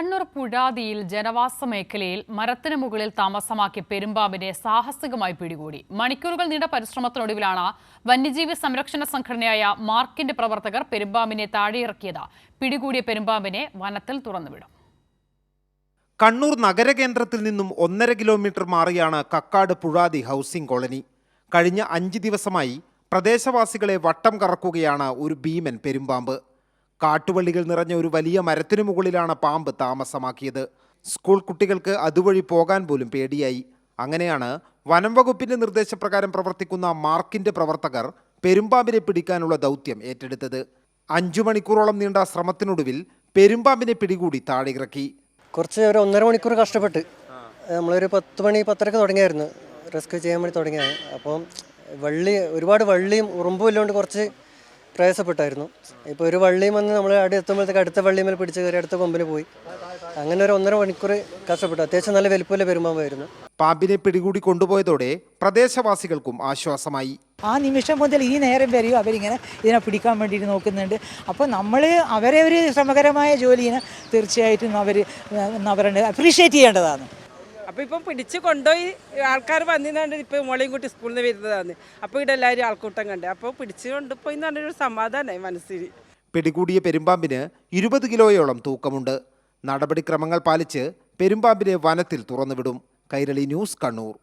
കണ്ണൂർ പുഴാതിയിൽ ജനവാസ മേഖലയിൽ മരത്തിന് മുകളിൽ താമസമാക്കിയ പെരുമ്പാമ്പിനെ സാഹസികമായി പിടികൂടി. മണിക്കൂറുകൾ നീണ്ട പരിശ്രമത്തിനൊടുവിലാണ് വന്യജീവി സംരക്ഷണ സംഘടനയായ മാർക്കിന്റെ പ്രവർത്തകർ പെരുമ്പാമ്പിനെ താഴെയിറക്കിയത്. പിടികൂടിയ പെരുമ്പാമ്പിനെ വനത്തിൽ തുറന്നുവിടും. കണ്ണൂർ നഗരകേന്ദ്രത്തിൽ നിന്നും ഒന്നര കിലോമീറ്റർ മാറിയാണ് കക്കാട് പുഴാതി ഹൗസിംഗ് കോളനി. കഴിഞ്ഞ അഞ്ച് ദിവസമായി പ്രദേശവാസികളെ വട്ടം കറക്കുകയാണ് ഒരു ഭീമൻ പെരുമ്പാമ്പ്. കാട്ടുവള്ളികൾ നിറഞ്ഞ ഒരു വലിയ മരത്തിനു മുകളിലാണ് പാമ്പ് താമസമാക്കിയത്. സ്കൂൾ കുട്ടികൾക്ക് അതുവഴി പോകാൻ പോലും പേടിയായി. അങ്ങനെയാണ് വനം വകുപ്പിന്റെ നിർദ്ദേശപ്രകാരം പ്രവർത്തിക്കുന്ന മാർക്കിന്റെ പ്രവർത്തകർ പെരുമ്പാമ്പിനെ പിടിക്കാനുള്ള ദൗത്യം ഏറ്റെടുത്തത്. അഞ്ചു മണിക്കൂറോളം നീണ്ട ശ്രമത്തിനൊടുവിൽ പെരുമ്പാമ്പിനെ പിടികൂടി താഴെയിറക്കി. കുറച്ച് ഒരു ഒന്നര മണിക്കൂർ കഷ്ടപ്പെട്ട്. നമ്മളൊരു പത്ത് മണി പത്തരക്ക് തുടങ്ങിയായിരുന്നു. റെസ്ക്യൂ ചെയ്യാൻ വേണ്ടി തുടങ്ങിയാണ് അപ്പം വള്ളി ഒരുപാട് വള്ളിയും ഉറുമ്പും ഇല്ലാണ്ട് കുറച്ച് പ്രയാസപ്പെട്ടായിരുന്നു. ഇപ്പോൾ ഒരു വള്ളിയും വന്ന് നമ്മൾ അവിടെ എത്തുമ്പോഴത്തേക്ക് അടുത്ത വള്ളിമേൽ പിടിച്ച് കയറി അടുത്ത കൊമ്പിന് പോയി. അങ്ങനെ ഒരു ഒന്നര മണിക്കൂർ കഷ്ടപ്പെട്ടു. അത്യാവശ്യം നല്ല വലിപ്പമില്ല പെരുമാവായിരുന്നു പാമ്പിനെ പിടികൂടി കൊണ്ടുപോയതോടെ പ്രദേശവാസികൾക്കും ആശ്വാസമായി. ആ നിമിഷം മുതൽ ഈ നേരം വരെയും അവരിങ്ങനെ ഇതിനെ പിടിക്കാൻ വേണ്ടിയിട്ട് നോക്കുന്നുണ്ട്. അപ്പോൾ നമ്മൾ അവരെ ഒരു ശ്രമകരമായ ജോലിനെ തീർച്ചയായിട്ടും അവർ അവരുടെ അപ്രീഷിയേറ്റ് ചെയ്യേണ്ടതാണ്. അപ്പോൾ ഇപ്പം പിടിച്ച് കൊണ്ടുപോയി ആൾക്കാർ വന്നിരുന്നാണ്ട് ഇപ്പോൾ മോളെയും കൂട്ടി സ്കൂളിൽ നിന്ന് വരുന്നതാണ്. അപ്പോൾ ഇവിടെ എല്ലാവരും ആൾക്കൂട്ടം കണ്ട്. അപ്പോൾ പിടിച്ച് കൊണ്ടുപോയി എന്ന് പറഞ്ഞൊരു സമാധാനമായി മനസ്സിൽ. പിടികൂടിയ പെരുമ്പാമ്പിന് ഇരുപത് കിലോയോളം തൂക്കമുണ്ട്. നടപടിക്രമങ്ങൾ പാലിച്ച് പെരുമ്പാമ്പിനെ വനത്തിൽ തുറന്നുവിടും. കൈരളി ന്യൂസ് കണ്ണൂർ.